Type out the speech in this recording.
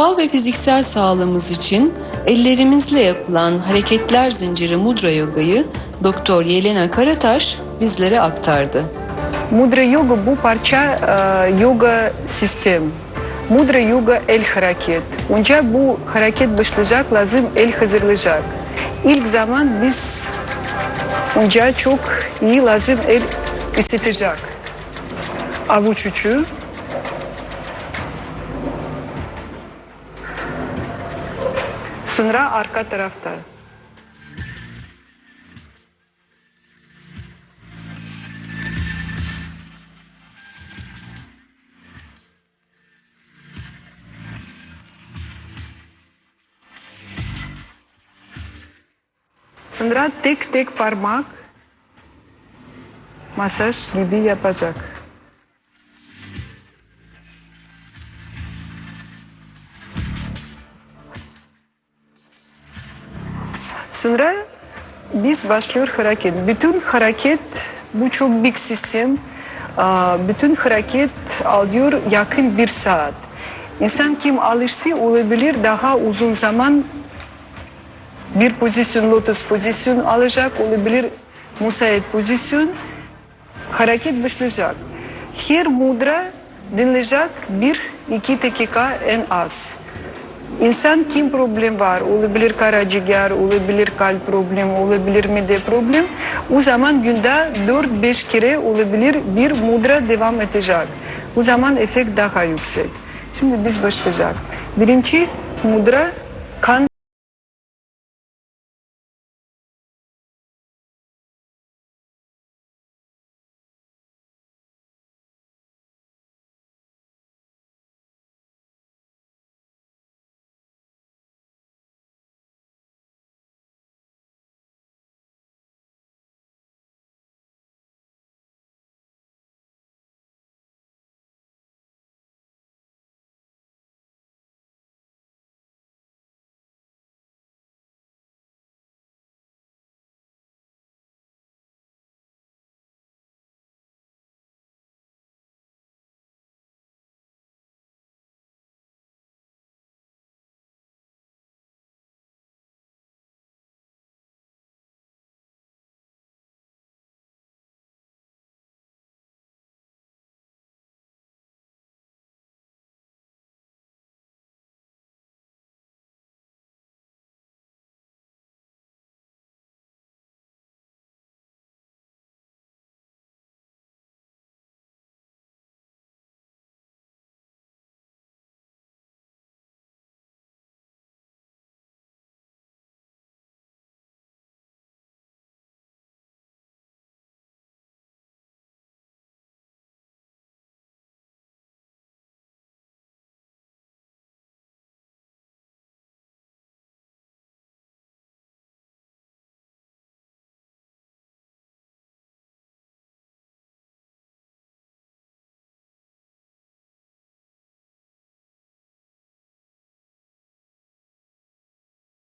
Ruhsal ve fiziksel sağlığımız için ellerimizle yapılan hareketler zinciri mudra yogayı Doktor Yelena Karataş bizlere aktardı. Mudra yoga bu parça e, yoga sistem. Mudra yoga el hareket. Önce bu hareket başlayacak lazım el hazırlayacak. İlk zaman biz önce çok iyi lazım el ısıtacak. Avuç ucu. Ու նրա արկա տրավտա։ Սնդրա տեք-տեք պարմակ, մասաշ լիբի եպաջակ։ Sonra biz başlıyor hareket. Bütün hareket bu çok büyük sistem. Bütün hareket alıyor yakın bir saat. İnsan kim alıştı olabilir daha uzun zaman bir pozisyon, lotus pozisyon alacak olabilir, müsait pozisyon, hareket başlayacak. Her mudra dinleyecek bir iki dakika en az. İnsan kim problem var, olabilir karaciğer, olabilir kalp problem, olabilir mide problem, o zaman günde 4-5 kere olabilir bir mudra devam edecek. O zaman efekt daha yüksek. Şimdi biz başlayacak. Birinci mudra kan